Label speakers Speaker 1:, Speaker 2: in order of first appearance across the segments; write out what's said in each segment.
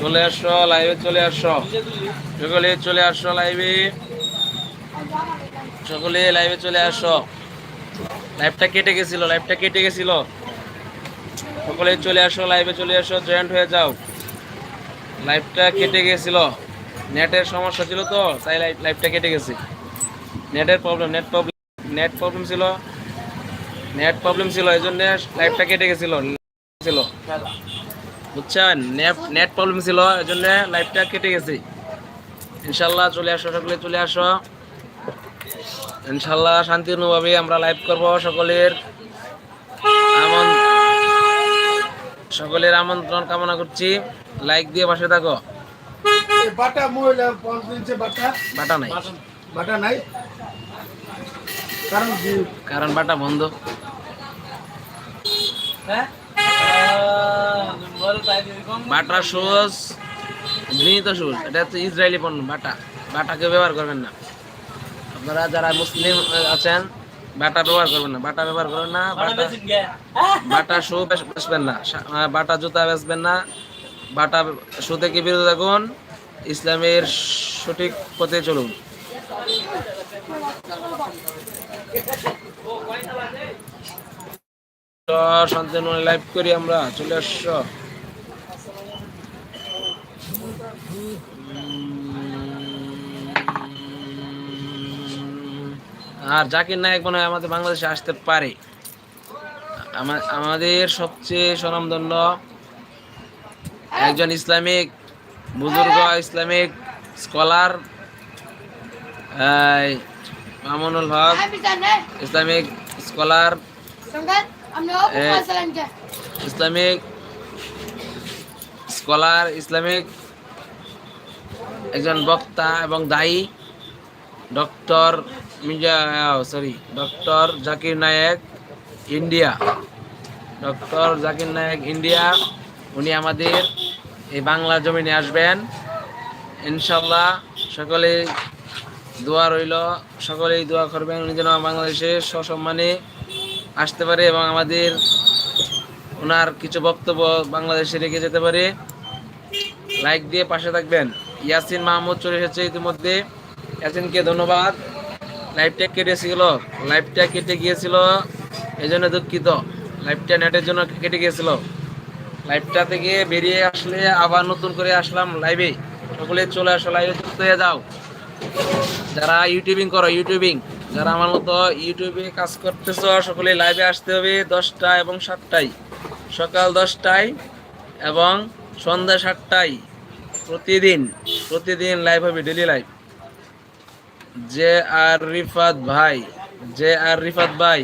Speaker 1: চলে আসো লাইভে চলে আসো। সকলে চলে আসো লাইভে সকলে লাইভে চলে আসো। লাইভটা কেটে গেছিল লাইভটা কেটে গেছিল। সকলে চলে আসো লাইভে চলে আসো জয়েন্ট হয়ে যাও। লাইভটা কেটে গেছিল। নেটের সমস্যা ছিল তো, তাই লাইভটা কেটে গেছে। নেটের problem net problem net problem ছিল। নেট প্রবলেম ছিল, এই জন্য লাইভটা কেটে গেছিল। ছিল বুঝছেন? নেট প্রবলেম ছিল এই জন্য লাইভটা কেটে গেছে। ইনশাল্লাহ চলে আসো সকলে চলে আসো। ইনশাল্লাহ শান্তিপূর্ণভাবে আমরা লাইভ করব সকলের। সকলের আমন্ত্রণ কামনা করছি। লাইক দিয়ে পাশে থাকো।
Speaker 2: বাটা মহিলা বাটা।
Speaker 1: বাটা নাই।
Speaker 2: বাটা নাই। কারণ
Speaker 1: কারণ বাটা বন্ধ। বাটা শুজ গৃহীত শুজ এটা হচ্ছে ইসরায়েলি পণ্য বাটা। বাটা কেউ ব্যবহার করবেন না। আপনারা যারা মুসলিম আছেন বাটা ব্যবহার করবেন না। বাটা ব্যবহার করবেন না বাটা বাটা শু বেচবেন না। বাটা জুতা বেচবেন না। বাটা শু থেকে বিরত থাকুন? ইসলামের সঠিক পথে চলুন। তো শান্তনু লাইভ করি আমরা চলে আসছো? আর জাকির নায়ক মনে হয় আমাদের বাংলাদেশে আসতে পারে। আমা- আমাদের সবচেয়ে স্বনামধন্য একজন ইসলামিক বুজুর্গ Islamic scholar Mamunul Haque? Islamic scholar. Islamic scholar Islamic একজন বক্তা এবং দায়ী doctor Mirza sorry doctor Zakir Naik India. Doctor Zakir Naik India উনি আমাদের এই বাংলা জমিনে আসবেন। ইনশাল্লাহ সকলে দোয়া রইল সকলেই দোয়া করবেন। উনি যেন বাংলাদেশে সসম্মানে আসতে পারে এবং আমাদের ওনার কিছু বক্তব্য বাংলাদেশে রেখে যেতে পারে। লাইক দিয়ে পাশে থাকবেন। ইয়াসিন মাহমুদ চলে এসেছে ইতিমধ্যে। ইয়াসিনকে ধন্যবাদ। লাইভটা কেটেছিল লাইভটা কেটে গিয়েছিল। এই জন্য দুঃখিত। লাইভটা নেটের জন্য কেটে গিয়েছিল। লাইভটা থেকে বেরিয়ে আসলে আবার নতুন করে আসলাম লাইভে সকলে চলে আসো লাইভে যুক্ত হয়ে যাও। যারা ইউটিউবিং করো ইউটিউবিং যারা আমার মতো ইউটিউবে কাজ করতেছ সকলে লাইভে আসতে হবে দশটা এবং সাতটায়। সকাল দশটায় এবং সন্ধ্যা সাতটায় প্রতিদিন প্রতিদিন লাইভ হবে daily live J R Rifat ভাই, জে আর রিফাত ভাই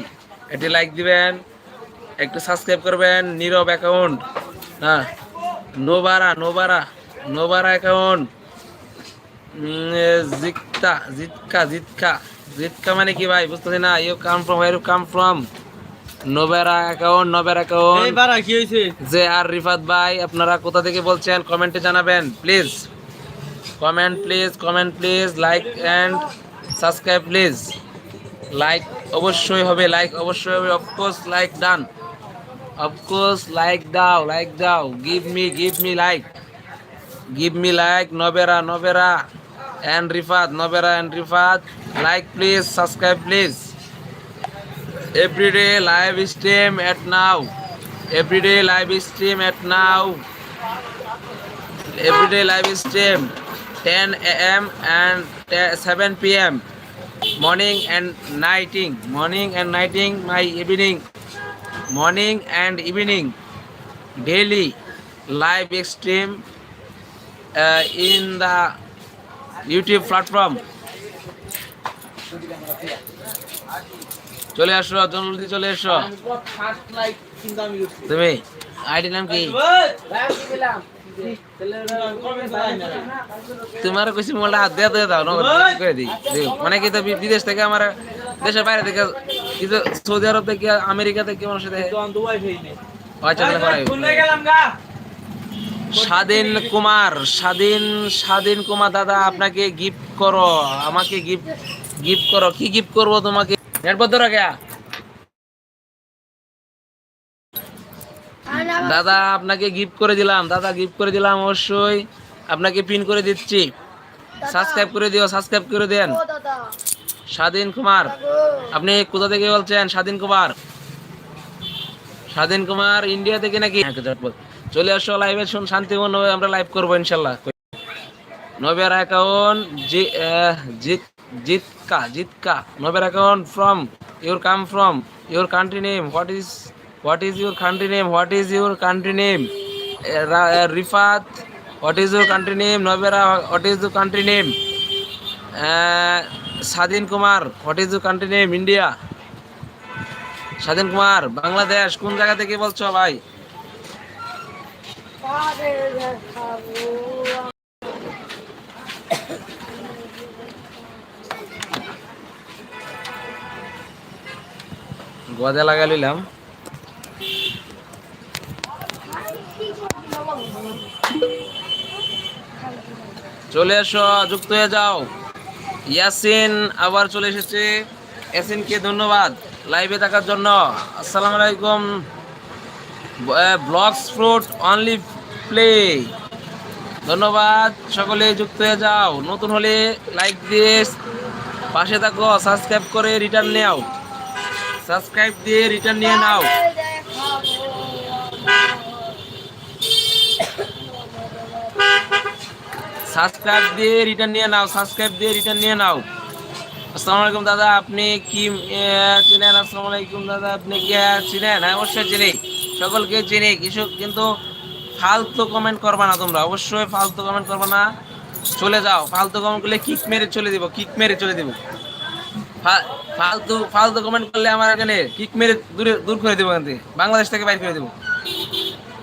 Speaker 1: এটি লাইক দিবেন, একটু সাবস্ক্রাইব করবেন, নীরব অ্যাকাউন্ট হ্যাঁ নোবারা নোবারা নোবারা অ্যাকাউন্ট জিতকা জিতকা জিতকা জিতকা মানে কি ভাই? বুঝতেছি না। You come from you come from Nobera account Nobera account
Speaker 3: বারা কি হয়েছে
Speaker 1: যে আর রিফাত ভাই আপনারা কোথা থেকে বলছেন? কমেন্টে জানাবেন please comment please comment please like and subscribe please like অবশ্যই হবে লাইক অবশ্যই হবে। Of course like done of course like দাও লাইক দাও। Give me give me like give me like Nobera Nobera and Rifat Nobera and Rifat like please subscribe please everyday live stream at now everyday live stream at now everyday live stream 10 a.m and 7 p.m morning and nighting morning and nighting my evening morning and evening daily live stream uh, in the youtube platform চলে আসো জলদি চলে এসো তুমি ID নাম কি? তোমার কিছু মোবাইলটা হাত দিয়ে দিয়ে দাও করে দিই মানে কি তো বিদেশ থেকে আমার দেশের বাইরে থেকে কিন্তু সৌদি আরব থেকে আমেরিকা থেকে মানুষ সাথে আচ্ছা স্বাধীন কুমার স্বাধীন স্বাধীন কুমার দাদা আপনাকে গিফট করো আমাকে গিফট গিফট করো। কি গিফট করব তোমাকে? নেট রাখা দাদা আপনাকে গিফট করে দিলাম। দাদা গিফট করে দিলাম অবশ্যই। আপনাকে পিন করে দিচ্ছি। সাবস্ক্রাইব করে দিও সাবস্ক্রাইব করে দেন। স্বাধীন কুমার। আপনি কোথা থেকে বলছেন? স্বাধীন কুমার। স্বাধীন কুমার ইন্ডিয়া থেকে নাকি। চলে আসো লাইভে শুন, শান্তিপূর্ণ ভাবে আমরা লাইভ করব ইনশাল্লাহ। নবের অ্যাকাউন্ট জিত, জিতকা জিতকা। Nober account from your come from your country name what is what is your country name what is your country name Rifat what is your country name Nobera what is your country name Swadhin Kumar what is your country name India Swadhin Kumar, Bangladesh, কোন জায়গা থেকে বলছো ভাই? গদে লাগাই নিলাম চলে এসো, যুক্ত হয়ে যাও। ইয়াসিন আবার চলে এসেছে। ইয়াসিনকে ধন্যবাদ লাইভে থাকার জন্য। আসসালামু আলাইকুম। ব্লগস ফ্রুট, অনলি প্লে ধন্যবাদ, সকলে যুক্ত হয়ে যাও। নতুন হলে লাইক দিয়ে পাশে থাকো সাবস্ক্রাইব করে রিটার্ন নেও সাবস্ক্রাইব দিয়ে রিটার্ন নিয়ে নাও। সাবস্ক্রাইব দিয়ে রিটার্ন নিয়ে নাও সাবস্ক্রাইব দিয়ে রিটার্ন নিয়ে নাও। আসসালামু আলাইকুম দাদা, আপনি কি চিনেন? আসসালামু আলাইকুম দাদা, আপনি কি চিনেন? হ্যাঁ অবশ্যই চিনি। সকলকে চিনি। কিছু কিন্তু ফালতু কমেন্ট করবা না তোমরা। অবশ্যই ফালতু কমেন্ট করবা না। চলে যাও। ফালতু কমেন্ট করলে কিক মেরে চলে দিব কিক মেরে চলে দিব। ফালতু ফালতু কমেন্ট করলে আমার এখানে কিক মেরে দূরে দূর করে দেবো এখান থেকে। বাংলাদেশ থেকে বাইর করে দেবো।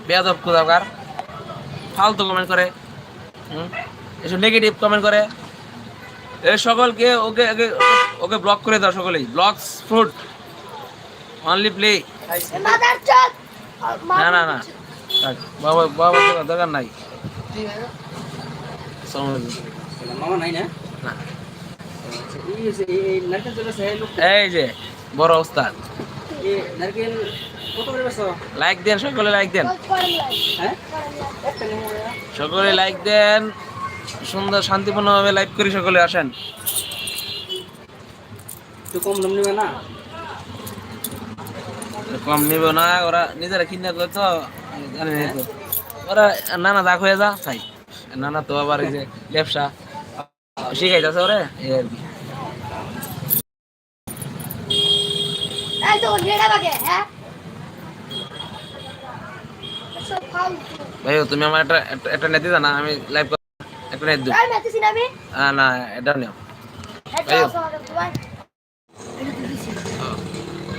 Speaker 1: বেয়াদব কোথাকার ফালতু কমেন্ট করে। হুম? এসব নেগেটিভ কমেন্ট করে। এ সকলকে ওকে ওকে ওকে ব্লক করে দাও সকলেই। ব্লকস ফ্রুট অনলি প্লে না না না। বাবা বাবা দরকার- দরকার নাই।
Speaker 3: মামা নাই না?
Speaker 1: না।
Speaker 3: এই যে
Speaker 1: বড় ওস্তাদ। লাইক দেন সকলে লাইক দেন।
Speaker 3: হ্যাঁ?
Speaker 1: সকলে লাইক দেন। সুন্দর শান্তিপূর্ণভাবে লাইভ করি সকলে আসেন।
Speaker 3: কম দাম নেবে না?
Speaker 1: কম নিব না ওরা নিজেরা কিনে করে তো জানি না তো। ওরা নানা দাগ হয়ে যা তাই নানা তো আবার এই যে ব্যবসা। শিখাইতেছে ওরে এই আর কি।
Speaker 4: হ্যাঁ?
Speaker 1: ভাই তুমি আমার একটা একটা- একটা নেট না আমি লাইভ একটা নেট দিই
Speaker 4: না
Speaker 1: এটা নিও।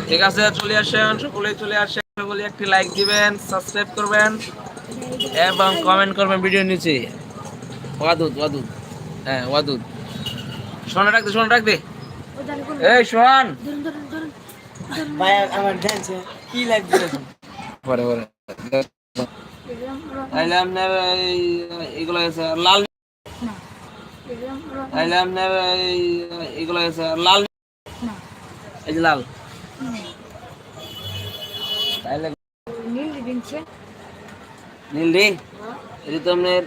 Speaker 1: ঠিক আছে চলে আসেন সকলে চলে আসেন। সকলে একটি লাইক দিবেন সাবস্ক্রাইব করবেন এবং কমেন্ট করবেন ভিডিওর নিচে। ওয়াদুদ ওয়াদুদ। হ্যাঁ ওয়াদুদ। সোনা রাখ দে সোনা রাখ দে।
Speaker 4: ও জানি কোন
Speaker 1: এই
Speaker 3: ভাই আমার ড্যান্স কি
Speaker 1: পরে পরে। আপনার আছে লাল তাইলে আপনার এই এগুলো আছে লাল এই যে লাল। তাইলে
Speaker 4: নীল দিনছে।
Speaker 1: নীল রে এটা তো আপনার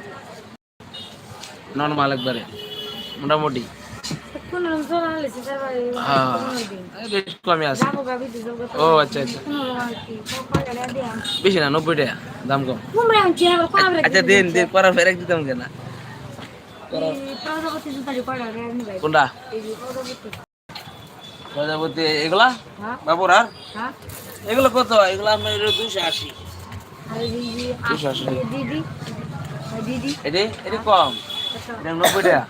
Speaker 1: নর্মাল একবারে মোটামুটি।
Speaker 4: রং
Speaker 1: হ্যাঁ। ও আচ্ছা আচ্ছা।
Speaker 4: রং
Speaker 1: বেশি না নব্বই টাকা দাম কম। আচ্ছা দিন দিন করার ফেরক দিতাম কেন?
Speaker 4: রে
Speaker 1: কোনটা?
Speaker 4: প্রজাপতি।
Speaker 1: এগুলা?
Speaker 4: হ্যাঁ।
Speaker 1: বাবুর আর
Speaker 4: হ্যাঁ।
Speaker 1: এগুলো কত এগুলো আপনার দুশো আশি। দুশো আশি। এটি এটি কম। নব্বই টাকা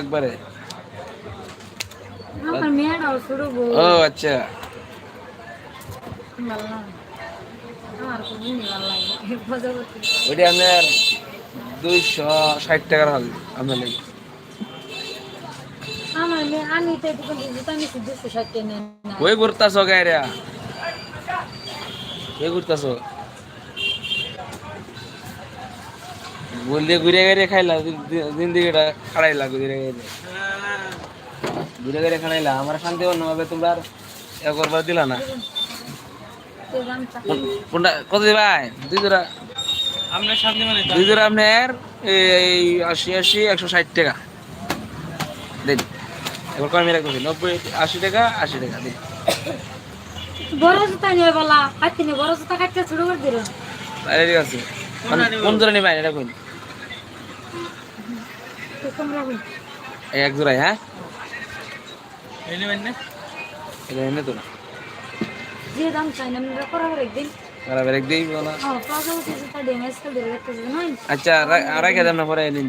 Speaker 1: একবারে। ও আচ্ছা। ওইটা আমার দুইশো ষাট টাকার হল
Speaker 4: আমরা লাগে।
Speaker 1: ওই ঘুরতাছ গাইরা ওই ঘুরতাছ বললে ঘুরে গাড়ি খাইলা দিন দিকে খাড়াইলা ঘুরে গাড়ি ঘুরে গাড়ি খাড়াইলা আমার শান্তি অন্য ভাবে তোমরা আর এ করবার দিলা না কোনটা কত দিবাই দুই জোড়া
Speaker 3: আপনার সামনে মানে
Speaker 1: দুই জোড়া আপনার এই আশি আশি একশো ষাট টাকা দিন এবার কমে রাখছি নব্বই আশি টাকা আশি টাকা দিন।
Speaker 4: বড় জুতা নিয়ে বলা হাতে নিয়ে বড় জুতা কাটতে শুরু করে দিল।
Speaker 1: তাহলে ঠিক আছে। কোন জোড়া এটা এই এক জোড়াই হ্যাঁ?
Speaker 3: এই নেবেন না?
Speaker 1: এটা এনে তো না
Speaker 4: যে দাম চাই না আমরা করাবার একদিন
Speaker 1: আর
Speaker 4: জুতা করে দিলে নয়?
Speaker 1: আচ্ছা রেখে দেন না পরে নিন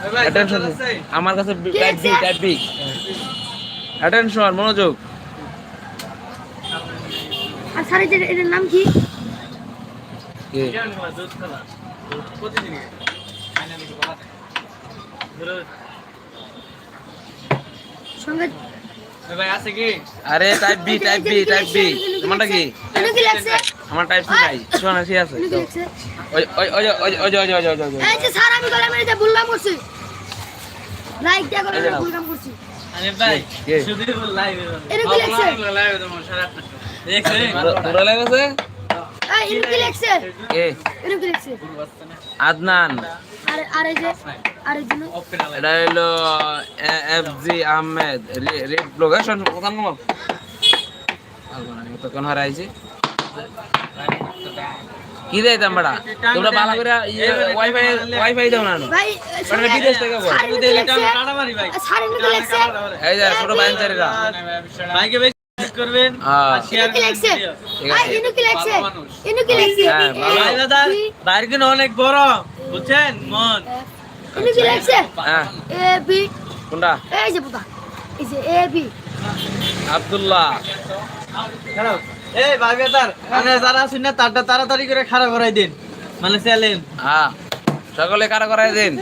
Speaker 1: অ্যাটেনশন আমার কাছে type B type B attention মনোযোগ।
Speaker 4: স্যার এটার এটার নাম কি?
Speaker 1: কি? আরে type B type B type B তোমারটা কি?
Speaker 4: কি লাগছে?
Speaker 1: আমার টাইপ সি নাই। শোনা ঠিক আছে ওই ওই ওই ওই ওই ওই ওই ওই
Speaker 4: এই যে স্যার আমি গলাম এটা ভুলকাম করছি। লাইক দিয়া
Speaker 1: যে
Speaker 4: গলাম করছি।
Speaker 3: আরে ভাই? শুধু লাইভ
Speaker 4: এটা কি?
Speaker 3: লাইভ তোমার সারা দেখছে
Speaker 1: তোরা
Speaker 4: এই কি
Speaker 1: কি
Speaker 4: লাগছে
Speaker 1: আদনান।
Speaker 4: আর আর এই যে আর এই জন্য
Speaker 1: এটা হলো F G Ahmed. Red blog শোন তখন হারাইছি। কি তাম্বাড়া তোমরা ভালো করে ওয়াইফাই ওয়াইফাই দাও না। মানে থেকে বল। এই ছোট
Speaker 3: করবেন
Speaker 1: হ্যাঁ।
Speaker 3: শেয়ার
Speaker 1: হ্যাঁ,
Speaker 3: বাইরে অনেক বড়। বুঝছেন? মন।
Speaker 1: হ্যাঁ। কোনটা?
Speaker 4: এই যে এই যে এ বি।
Speaker 1: আব্দুল্লাহ।
Speaker 3: এই বেতার মানে যারা আছেন না, তারটা তাড়াতাড়ি করে খাড়া করাই দিন। মানে চ্যালেঞ্জ।
Speaker 1: হ্যাঁ সকলে খাড়া করাই দিন।